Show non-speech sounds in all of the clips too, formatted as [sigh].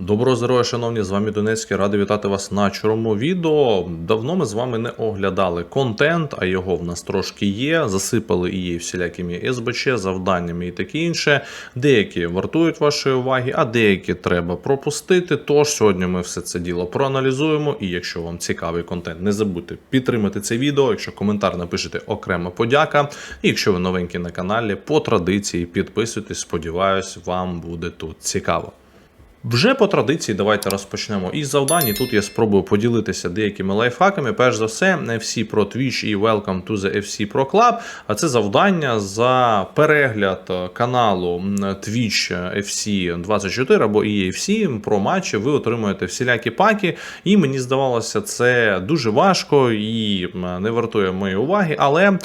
Доброго здоров'я, шановні, з вами Донецький. Радий вітати вас на чорному відео. Давно ми з вами не оглядали контент, а його в нас трошки є. Засипали її всілякими СБЧ, завданнями і таке інше. Деякі вартують вашої уваги, а деякі треба пропустити. Тож сьогодні ми все це діло проаналізуємо. І якщо вам цікавий контент, не забудьте підтримати це відео. Якщо коментар напишете окрема подяка. І якщо ви новенькі на каналі, по традиції підписуйтесь. Сподіваюсь, вам буде тут цікаво. Вже по традиції давайте розпочнемо із завдань. Тут я спробую поділитися деякими лайфхаками. Перш за все, FC Pro Twitch і Welcome to the FC Pro Club. А це завдання за перегляд каналу Twitch FC 24 або EFC про матчі. Ви отримуєте всілякі паки. І мені здавалося, це дуже важко і не вартує моєї уваги. Але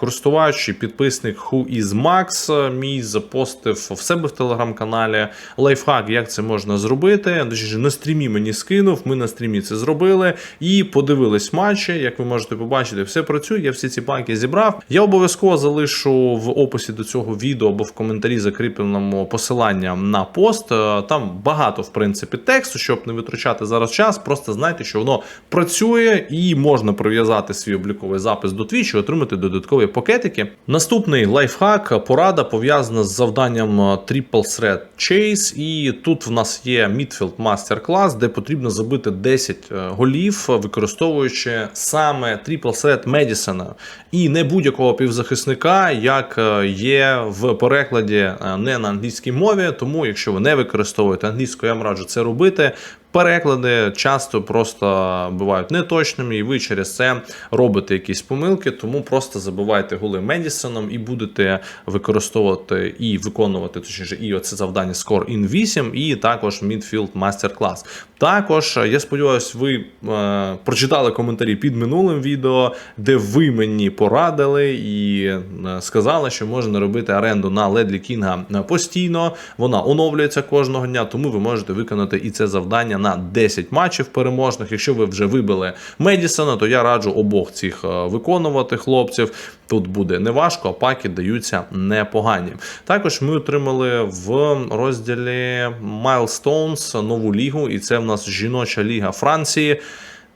користувач і підписник Who is Max е, мій запостив в себе в телеграм-каналі лайфхак, як це можна зробити. На стрімі мені скинув. Ми на стрімі це зробили і подивились матчі. Як ви можете побачити, все працює. Я всі ці паки зібрав. Я обов'язково залишу в описі до цього відео або в коментарі закріпленому посилання на пост. Е, Там багато, в принципі, тексту, щоб не витрачати зараз час. Просто знайте, що воно працює і можна прив'язати свій обліковий запис до Twitch і отримати додаткові пакетики. Наступний лайфхак, порада пов'язана з завданням е, Triple Threat Chase. І тут в нас є Мідфілд мастер-клас, де потрібно забити 10 е, голів, використовуючи саме трипл-сет Медісона І не будь-якого півзахисника, як е, є в перекладі е, не на англійській мові. Тому, якщо ви не використовуєте англійську, я вам раджу це робити. Переклади часто просто бувають неточними, і ви через це робите якісь помилки, тому просто забивайте голи Медісоном і будете використовувати і виконувати точніше, і оце завдання Score in 8, і також Midfield Master Class. Також я сподіваюся, ви е, прочитали коментарі під минулим відео, де ви мені порадили і е, сказали, що можна робити оренду на Ледлі Кінга постійно. Вона оновлюється кожного дня, тому ви можете виконати і це завдання на 10 матчів переможних. Якщо ви вже вибили Медісона, то я раджу обох цих е, виконувати хлопців. Тут буде неважко, а паки даються непогані. Також ми отримали в розділі Milestones нову лігу, і це в нас жіноча ліга Франції.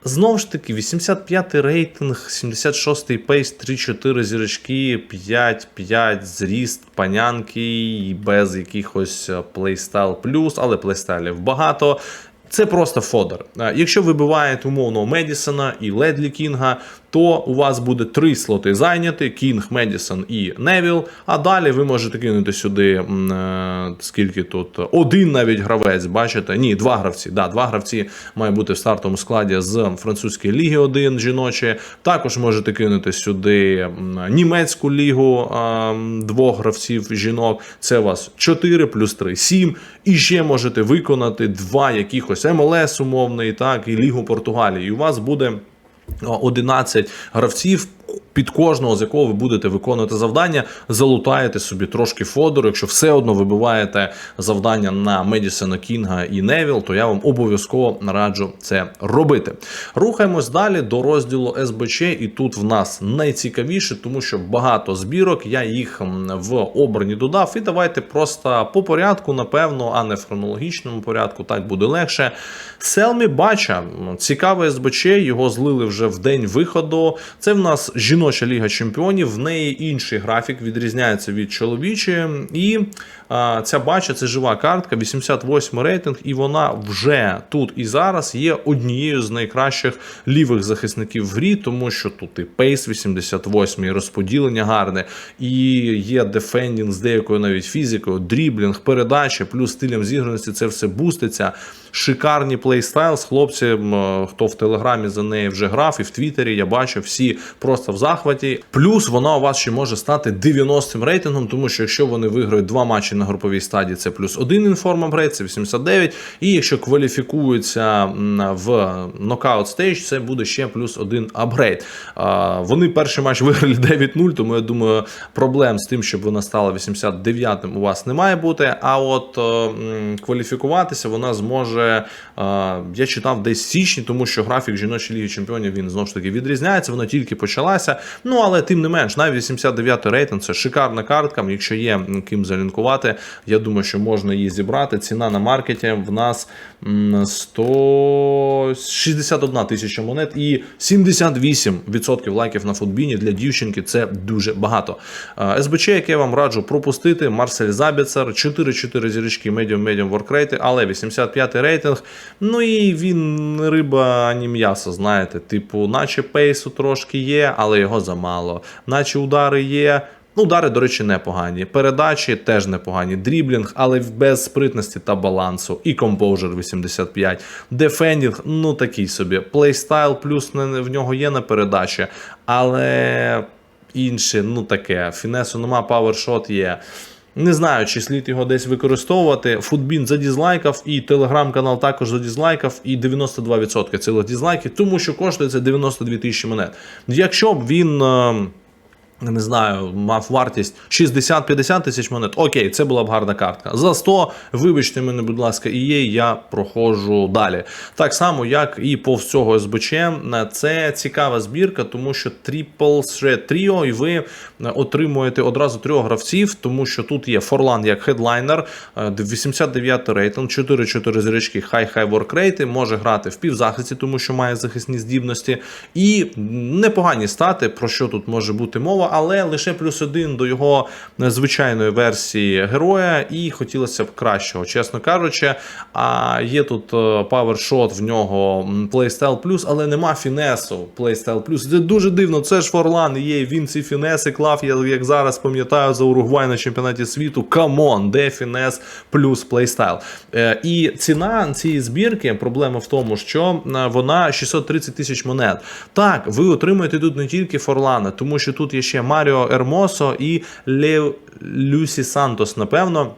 Знову ж таки, 85-й рейтинг, 76-й пейс, 3-4 зірочки, 5-5 зріст, панянки без якихось плейстайл плюс, але плейстайлів багато. Це просто фодер. Якщо вибиваєте умовно Медісона і Ледлі Кінга, то у вас буде три слоти зайняті: Кінг, Медісон і Невіл. А далі ви можете кинути сюди е, скільки тут один навіть гравець. Бачите? Ні, два гравці. Да, два гравці має бути в стартовому складі з французької ліги 1 жіночі. Також можете кинути сюди німецьку лігу двох гравців жінок. Це у вас 4 плюс 3 7. І ще можете виконати два якихось МЛС умовний, так, і Лігу Португалії. І у вас буде 11 гравців. Під кожного з якого ви будете виконувати завдання, залутаєте собі трошки фодору. Якщо все одно вибиваєте завдання на Медісона Кінга і Невіл, то я вам обов'язково раджу це робити. Рухаємось далі до розділу СБЧ, і тут в нас найцікавіше, тому що багато збірок. Я їх в обрані додав. І давайте просто по порядку, напевно, а не в хронологічному порядку. Так буде легше. Селмі Бача, цікавий СБЧ, його злили вже в день виходу. Це в нас жіноча ліга чемпіонів. В неї інший графік відрізняється від чоловічої. І а, ця бача це жива картка, 88 рейтинг, і вона вже тут і зараз є однією з найкращих лівих захисників в грі, тому що тут і пейс 88, і розподілення гарне, і є дефендінг з деякою навіть фізикою, дріблінг, передачі, плюс стилем зіграності. Це все буститься. Шикарні плейстайлс. Хлопці, м, хто в телеграмі за неї вже грав, і в Твіттері я бачу всі просто в захваті. Плюс вона у вас ще може стати 90-м рейтингом, тому що якщо вони виграють два матчі на груповій стадії, це плюс один інформ апгрейд, це 89. І якщо кваліфікуються в нокаут стейдж, це буде ще плюс один апгрейд. Вони перший матч виграли [laughs] 9-0, тому я думаю, проблем з тим, щоб вона стала 89-м, у вас не має бути. А от е, кваліфікуватися вона зможе. е, Я читав десь січні, тому що графік жіночої ліги чемпіонів він знову ж таки відрізняється. Вона тільки почалась. Відбулася. Ну але тим не менш, навіть 89 рейтинг це шикарна картка. Якщо є ким залінкувати, я думаю, що можна її зібрати. Ціна на маркеті в нас 161 тисяча монет і 78% лайків на футбіні для дівчинки. Це дуже багато. Е, СБЧ, яке я вам раджу пропустити, Марсель Забіцер, 4-4 зірочки медіум медіум воркрейти, але 85 рейтинг. Ну і він не риба, ані м'ясо, знаєте. Типу, наче пейсу трошки є, але його замало. Наче удари є. Ну, удари, до речі, непогані. Передачі теж непогані. Дріблінг, але без спритності та балансу. І композер 85. Дефендінг, ну такий собі. Плейстайл плюс в нього є на передачі, але інше, ну таке. Фінесу нема, павершот є. Не знаю, чи слід його десь використовувати. Футбін задізлайкав, і телеграм-канал також задізлайкав, і 92% цілих дізлайків, тому що коштує це 92 тисячі монет. Якщо б він. Е, не знаю, мав вартість 60-50 тисяч монет. Окей, це була б гарна картка. За 100, вибачте мене, будь ласка, і є, я проходжу далі. Так само, як і повз цього СБЧ, це цікава збірка, тому що Triple Threat Trio, і ви отримуєте одразу трьох гравців, тому що тут є Форлан як хедлайнер, е, 89 рейтинг, 4-4 зірочки, хай-хай воркрейти, може грати в півзахисті, тому що має захисні здібності. І непогані стати, про що тут може бути мова, але лише плюс один до його звичайної версії героя, і хотілося б кращого, чесно кажучи. А є тут е, павершот, в нього плейстайл плюс, але нема фінесу плейстайл плюс. Це дуже дивно. Це ж Форлан є. Він ці фінеси клав. Я як зараз пам'ятаю за Уругвай на чемпіонаті світу. Камон, де фінес плюс плейстайл. І ціна цієї збірки, проблема в тому, що вона 630 тисяч монет. Так, ви отримуєте тут не тільки Форлана, тому що тут є ще Маріо Ермосо і Лев Люсі Сантос, напевно.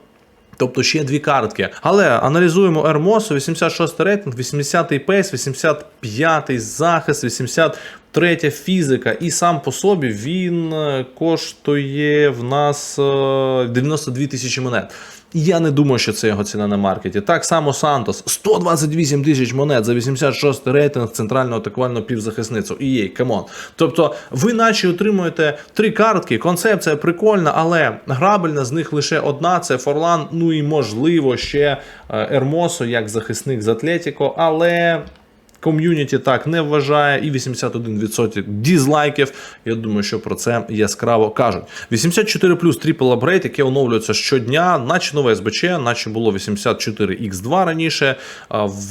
Тобто ще дві картки. Але аналізуємо Ермосу, 86 рейтинг, 80-й пейс, 85-й захист, 83 фізика. І сам по собі він е, коштує в нас е, 92 тисячі монет. Я не думаю, що це його ціна на маркеті. Так само Сантос 128 тисяч монет за 86 рейтинг центрального атакувального півзахисницю. І є, камон. Тобто, ви наче отримуєте три картки. Концепція прикольна, але грабельна з них лише одна: це Форлан. Ну і можливо ще е, Ермосо як захисник з Атлетіко, але. Ком'юніті так не вважає, і 81% дізлайків. Я думаю, що про це яскраво кажуть. 84 плюс трипл апгрейд, яке оновлюється щодня, наче нове СБЧ, наче було 84X2 раніше.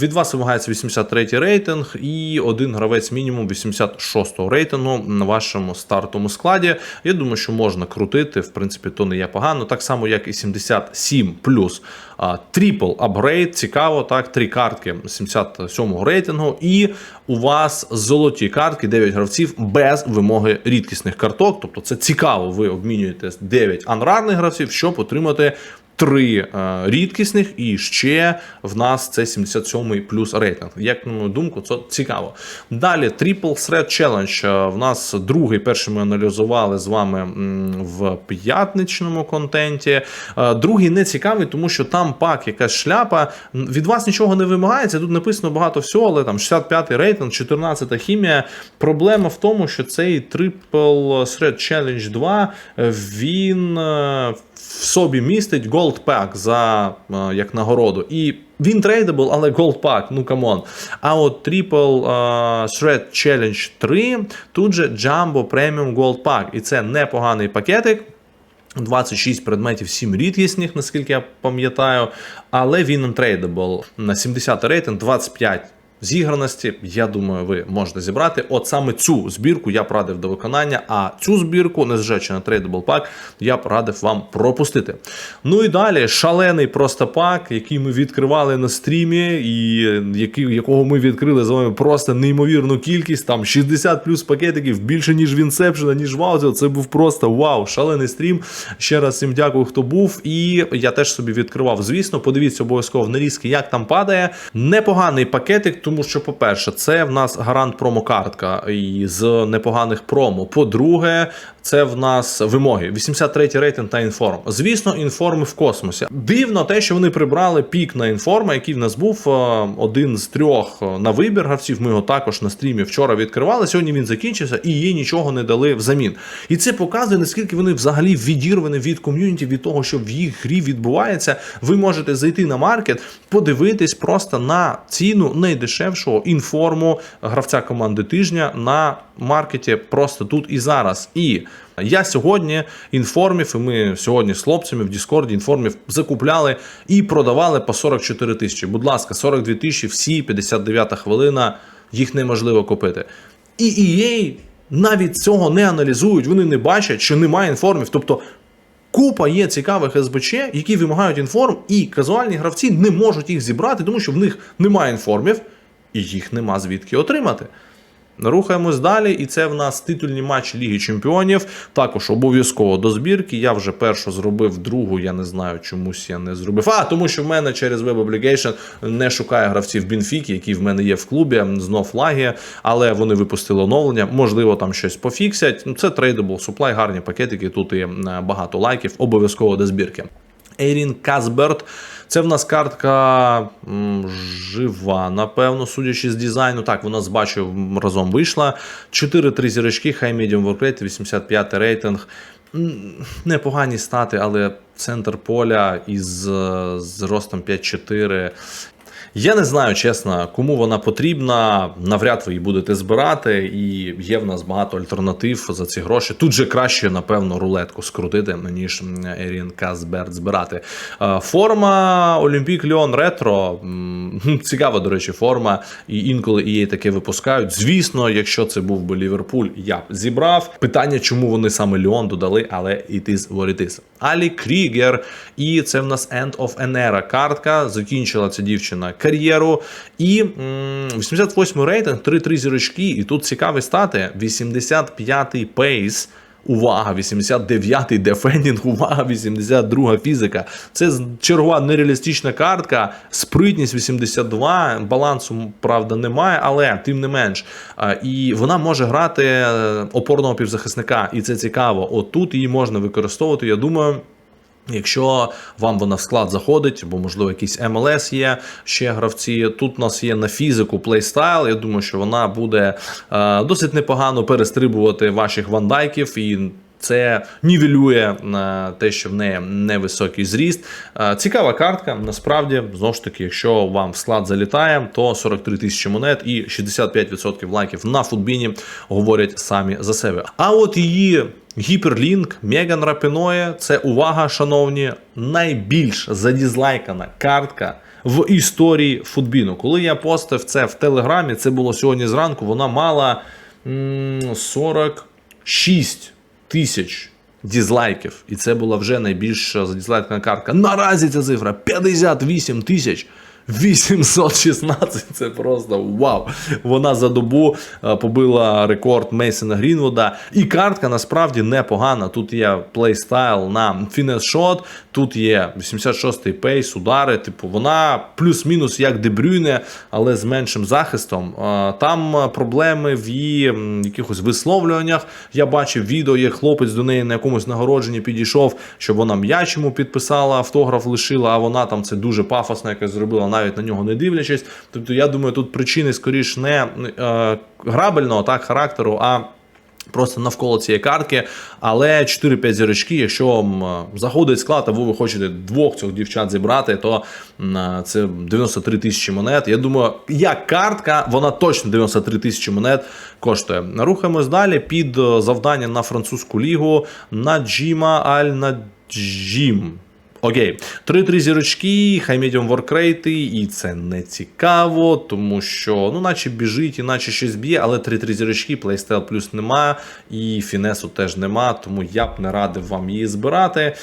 Від вас вимагається 83 рейтинг і один гравець мінімум 86 рейтингу на вашому стартовому складі. Я думаю, що можна крутити. В принципі, то не є погано. Так само, як і 77 плюс трипл апгрейд. Цікаво, так, три картки 77-го рейтингу. І у вас золоті картки, 9 гравців без вимоги рідкісних карток. Тобто це цікаво, ви обмінюєте 9 анрарних гравців, щоб отримати. Три е, рідкісних, і ще в нас це 77-й плюс рейтинг. Як на мою думку, це цікаво. Далі Triple Threat Challenge. Е, В нас другий, перший ми аналізували з вами в п'ятничному контенті. Е, Другий не цікавий, тому що там пак якась шляпа. Від вас нічого не вимагається. Тут написано багато всього, але там 65-й рейтинг, 14-та хімія. Проблема в тому, що цей Triple Threat Challenge 2 е, він в собі містить Gold Pack за е, як нагороду. І він трейдабл, але Gold Pack, ну камон. А от Triple е, Threat Challenge 3 тут же Jumbo Premium Gold Pack. І це непоганий пакетик. 26 предметів, 7 рідкісних, наскільки я пам'ятаю, але він untradeable. На 70 рейтинг, 25 зіграності. Я думаю, ви можете зібрати. От саме цю збірку я б радив до виконання, а цю збірку, незважаючи на трейдабл пак, я б радив вам пропустити. Ну і далі шалений просто пак, який ми відкривали на стрімі, і який, якого ми відкрили з вами просто неймовірну кількість. Там 60 плюс пакетиків більше, ніж в Inception, ніж в Аудіо. Це був просто вау, шалений стрім. Ще раз всім дякую, хто був. І я теж собі відкривав. Звісно, подивіться обов'язково в нарізки, як там падає. Непоганий пакетик, тому що, по-перше, це в нас гарант промокартка з непоганих промо. По-друге, Це в нас вимоги. 83 рейтинг та інформ. Звісно, інформи в космосі. Дивно те, що вони прибрали пік на інформа, який в нас був е, один з трьох е, на вибір гравців. Ми його також на стрімі вчора відкривали. Сьогодні він закінчився і їй нічого не дали взамін. І це показує, наскільки вони взагалі відірвані від ком'юніті, від того, що в їх грі відбувається. Ви можете зайти на маркет, подивитись просто на ціну найдешевшого інформу гравця команди тижня на маркеті просто тут і зараз. І я сьогодні інформів, і ми сьогодні з хлопцями в Діскорді інформів закупляли і продавали по 44 тисячі. Будь ласка, 42 тисячі, всі 59 хвилина, їх неможливо купити. І EA навіть цього не аналізують, вони не бачать, що немає інформів. Тобто Купа є цікавих СБЧ, які вимагають інформ, і казуальні гравці не можуть їх зібрати, тому що в них немає інформів, і їх нема звідки отримати. Рухаємось далі, і це в нас титульні матчі Ліги Чемпіонів. Також обов'язково до збірки. Я вже першу зробив, другу, я не знаю, чомусь я не зробив. А, тому що в мене через Web Obligation не шукає гравців Бінфіки, які в мене є в клубі, знов лаги, але вони випустили оновлення. Можливо, там щось пофіксять. Ну, Це трейдабл суплай, гарні пакетики. Тут і е, багато лайків, обов'язково до збірки. Ейрін Казберт. Це в нас картка м, жива, напевно, судячи з дизайну. Так, вона з бачу разом вийшла. 4-3 зірочки, хай Work Rate, 85 рейтинг. Непогані стати, але центр поля із е, зростом 5-4. Я не знаю, чесно, кому вона потрібна. Навряд ви її будете збирати, і є в нас багато альтернатив за ці гроші. Тут же краще, напевно, рулетку скрутити, ніж Ерін Казберт збирати. Е, Форма Олімпік Леон Ретро. Цікава, до речі, форма. І інколи її таке випускають. Звісно, якщо це був би Ліверпуль, я б зібрав. Питання, чому вони саме Леон додали, але it is what it is. Алі Крігер. І це в нас End of Era картка. Закінчила ця дівчина кар'єру. І м, 88 рейтинг, 3-3 зірочки. І тут цікаві стати. 85-й пейс. Увага, 89-й дефендінг, увага, 82 фізика. Це чергова нереалістична картка, спритність 82, балансу, правда, немає, але тим не менш. І вона може грати е, опорного півзахисника, і це цікаво. От тут її можна використовувати, я думаю. Якщо вам вона в склад заходить, бо можливо якийсь МЛС є ще гравці. Тут у нас є на фізику плейстайл. Я думаю, що вона буде е, досить непогано перестрибувати ваших вандайків і. Це нівелює е, те, що в неї невисокий зріст. Е, Цікава картка. Насправді, знову ж таки, якщо вам в склад залітає, то 43 тисячі монет і 65% лайків на футбіні говорять самі за себе. А от її Гіперлінк Меган Рапіноє це увага, шановні, найбільш задізлайкана картка в історії футбіну. Коли я постив це в Телеграмі, це було сьогодні зранку, вона мала 46 тисяч дізлайків. І це була вже найбільша задізлайкана картка. Наразі ця цифра 58 тисяч. 816, це просто вау. Вона за добу е, побила рекорд Мейсона Грінвуда. І картка насправді непогана. Тут є плейстайл на фінес-шот, тут є 86-й пейс, удари. Типу, вона плюс-мінус як Дебрюйне, але з меншим захистом. Е, Там проблеми в її якихось висловлюваннях. Я бачив відео, як хлопець до неї на якомусь нагородженні підійшов, щоб вона м'яч йому підписала, автограф лишила, а вона там це дуже пафосно якось зробила, навіть на нього не дивлячись. Тобто, я думаю, тут причини скоріш не е, грабельного так характеру, а. Просто навколо цієї картки, але 4-5 зірочки, якщо е, заходить склад, або ви хочете двох цих дівчат зібрати, то е, це 93 тисячі монет. Я думаю, як картка, вона точно 93 тисячі монет коштує. Рухаємось далі під е, завдання на французьку лігу Наджіма Аль Наджім. Окей, 3-3 зірочки, хай медіум воркрейти, і це не цікаво, тому що, ну, наче біжить, і наче щось б'є, але 3-3 зірочки, плейстайл плюс нема, і фінесу теж нема, тому я б не радив вам її збирати.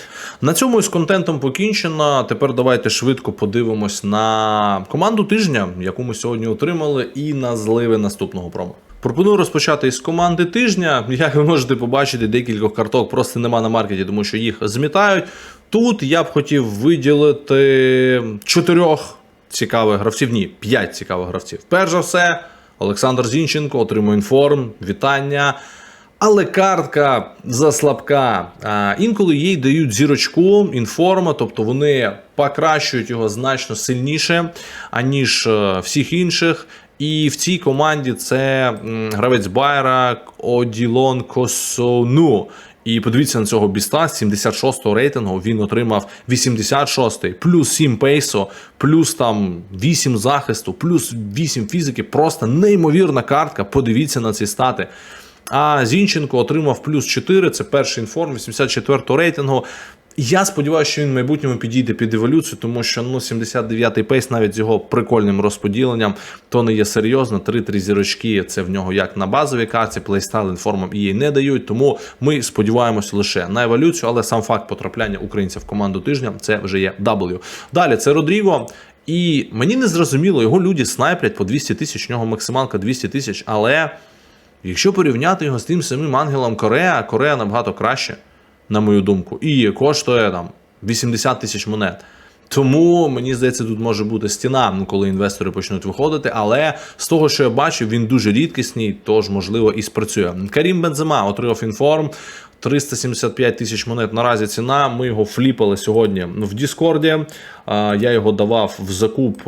На цьому із контентом покінчено. Тепер давайте швидко подивимось на команду тижня, яку ми сьогодні отримали, і на зливи наступного промо. Пропоную розпочати із команди тижня. Як ви можете побачити, декількох карток просто нема на маркеті, тому що їх змітають. Тут я б хотів виділити чотирьох цікавих гравців. Ні, п'ять цікавих гравців. Перш за все, Олександр Зінченко отримує інформ. Вітання. Але картка заслабка. А, інколи їй дають зірочку, інформа, тобто вони покращують його значно сильніше, аніж е, всіх інших. І в цій команді це гравець Байера Оділон Косону. І подивіться на цього біста 76-го рейтингу. Він отримав 86-й, плюс 7 пейсо, плюс там 8 захисту, плюс 8 фізики. Просто неймовірна картка. Подивіться на ці стати. А Зінченко отримав плюс 4, це перший інформ 84-го рейтингу. Я сподіваюся, що він в майбутньому підійде під еволюцію, тому що ну 79-й пейс навіть з його прикольним розподіленням то не є серйозно. 3-3 зірочки це в нього як на базовій карті, плейстайл інформам її не дають. Тому ми сподіваємося лише на еволюцію, але сам факт потрапляння українця в команду тижня це вже є W. Далі це Родріго. І мені не зрозуміло, його люди снайплять по 200 тисяч, у нього максималка 200 тисяч, але. Якщо порівняти його з тим самим ангелом Корея, Корея набагато краще, на мою думку, і коштує там 80 тисяч монет. Тому мені здається, тут може бути стіна, ну, коли інвестори почнуть виходити. Але з того, що я бачив, він дуже рідкісний, тож можливо і спрацює. Карім Бензема отримав інформ. 375 тисяч монет наразі ціна. Ми його фліпали сьогодні в Діскорді. Я його давав в закуп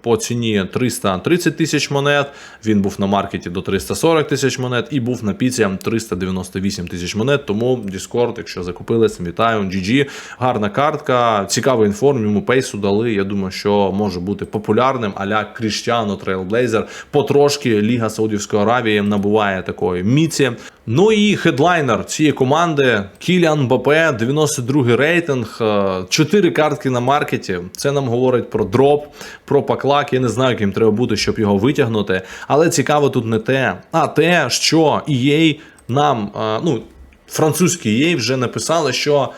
по ціні 330 тисяч монет. Він був на маркеті до 340 тисяч монет і був на піці 398 тисяч монет. Тому Discord, якщо закупилися, вітаю. GG. Гарна картка, цікавий інформ, йому пейсу дали. Я думаю, що може бути популярним. Аля Кріштіано Трейлблейзер. Потрошки Ліга Саудівської Аравії набуває такої міці. Ну і хедлайнер цієї команди Кіліан Бапе, 92 рейтинг, 4 картки на маркеті. Це нам говорить про дроп, про паклак. Я не знаю, яким треба бути, щоб його витягнути. Але цікаво тут не те, а те, що EA нам, ну, французькі EA вже написали, що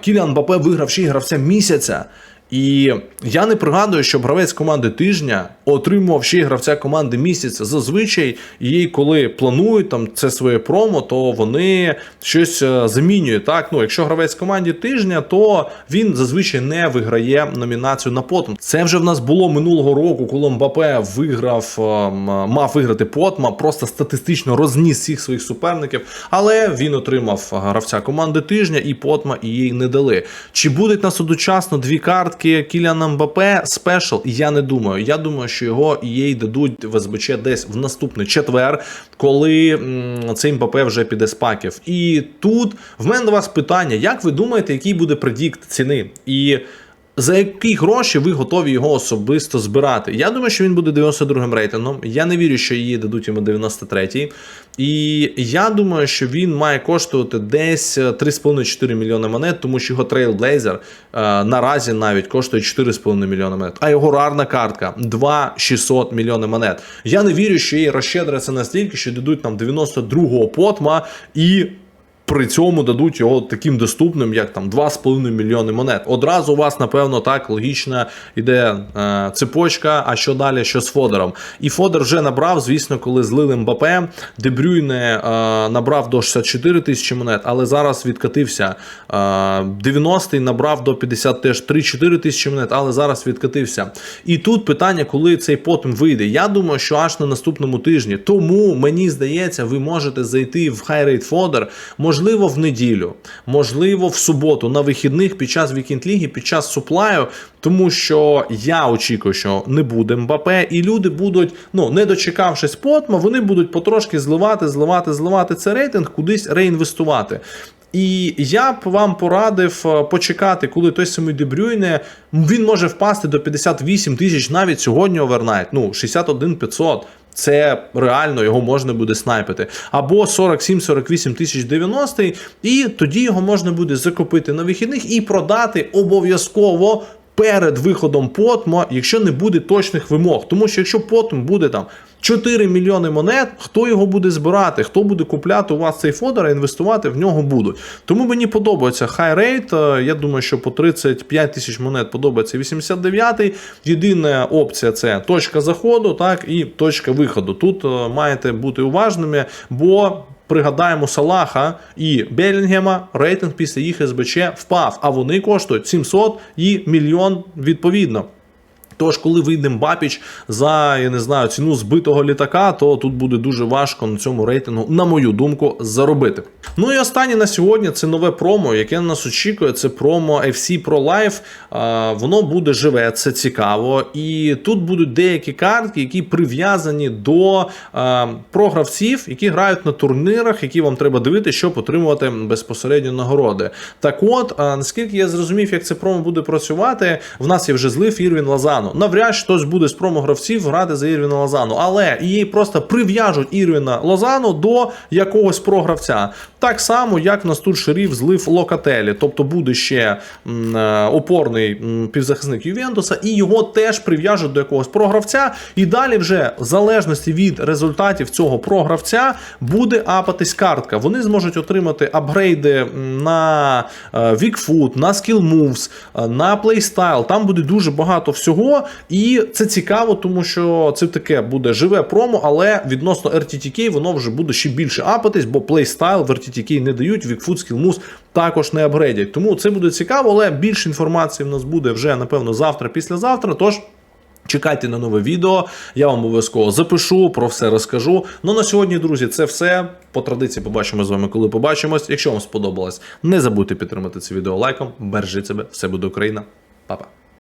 Кіліан Бапе виграв ще й гравця місяця. І я не пригадую, щоб гравець команди тижня отримував ще гравця команди місяця. Зазвичай їй, коли планують там це своє промо, то вони щось е, замінюють. Так, ну якщо гравець команді тижня, то він зазвичай не виграє номінацію на потом. Це вже в нас було минулого року, коли Мбапе виграв, е, мав виграти потма, просто статистично розніс всіх своїх суперників, але він отримав гравця команди тижня і потма їй не дали. Чи будуть нас одночасно дві карти? Випадки Кіляна Мбапе спешл, я не думаю. Я думаю, що його їй дадуть в СБЧ десь в наступний четвер, коли цей Мбапе вже піде з паків. І тут в мене до вас питання: як ви думаєте, який буде предікт ціни? І за які гроші ви готові його особисто збирати? Я думаю, що він буде 92-м рейтингом. Я не вірю, що її дадуть йому 93-й. І я думаю, що він має коштувати десь 3,5-4 мільйони монет, тому що його е, наразі навіть коштує 4,5 мільйони монет. А його рарна картка 2,600 мільйони монет. Я не вірю, що її розщедриться настільки, що дадуть нам 92-го потма і при цьому дадуть його таким доступним, як там 2,5 мільйони монет. Одразу у вас, напевно, так логічно йде е, цепочка. А що далі? Що з Фодером? І Фодер вже набрав, звісно, коли злили Мбапе. Дебрюйне е, набрав до 64 тисячі монет, але зараз відкатився. Е, 90-й набрав до 50 теж 3-4 тисячі монет, але зараз відкатився. І тут питання, коли цей потім вийде. Я думаю, що аж на наступному тижні. Тому мені здається, ви можете зайти в High Rate Fodder, можливо, в неділю, можливо, в суботу, на вихідних під час вікінд-ліги, під час суплаю, тому що я очікую, що не буде Мбапе, і люди будуть, ну не дочекавшись потма, вони будуть потрошки зливати, зливати, зливати цей рейтинг, кудись реінвестувати. І я б вам порадив е, почекати, коли той самий Дебрюйне, він може впасти до 58 тисяч навіть сьогодні овернайт, ну 61 500. Це реально його можна буде снайпити. Або 47-48 тисяч 90 і тоді його можна буде закупити на вихідних і продати обов'язково перед виходом потмо, якщо не буде точних вимог. Тому що якщо потім буде там 4 мільйони монет, хто його буде збирати, хто буде купляти у вас цей фодер, а інвестувати в нього будуть. Тому мені подобається хай рейт. Я думаю, що по 35 тисяч монет подобається 89-й. Єдина опція це точка заходу, так і точка виходу. Тут е, маєте бути уважними, бо. Пригадаємо Салаха і Белінгема, рейтинг після їх СБЧ впав, а вони коштують 700 і мільйон відповідно. Тож, коли вийде Мбапіч за я не знаю ціну збитого літака, то тут буде дуже важко на цьому рейтингу, на мою думку, заробити. Ну і останнє на сьогодні це нове промо, яке нас очікує. Це промо FC Pro Life. Воно буде живе, це цікаво. І тут будуть деякі картки, які прив'язані до програвців, які грають на турнірах, які вам треба дивитися, щоб отримувати безпосередньо нагороди. Так от, наскільки я зрозумів, як це промо буде працювати, в нас є вже злив Ірвін Лазану. Навряд хтось буде з промо-гравців грати за Ірвіна Лазану, але її просто прив'яжуть Ірвіна Лозану до якогось програвця. Так само, як в нас тут шериф злив Локателі, тобто буде ще е, опорний півзахисник Ювентуса, і його теж прив'яжуть до якогось програвця. І далі, вже в залежності від результатів цього програвця, буде апатись картка. Вони зможуть отримати апгрейди на е, Foot, на Skill Moves, е, на Playstyle. Там буде дуже багато всього, і це цікаво, тому що це таке буде живе промо, але відносно RTTK воно вже буде ще більше апатись, бо Playstyle в RTTK не дають, Weak Foot, також не апгрейдять. Тому це буде цікаво, але більше інформації в нас буде вже напевно завтра, післязавтра. Тож. Чекайте на нове відео, я вам обов'язково запишу, про все розкажу. Ну на сьогодні, друзі, це все. По традиції побачимо з вами, коли побачимось. Якщо вам сподобалось, не забудьте підтримати це відео лайком. Бережіть себе, все буде Україна. Па-па.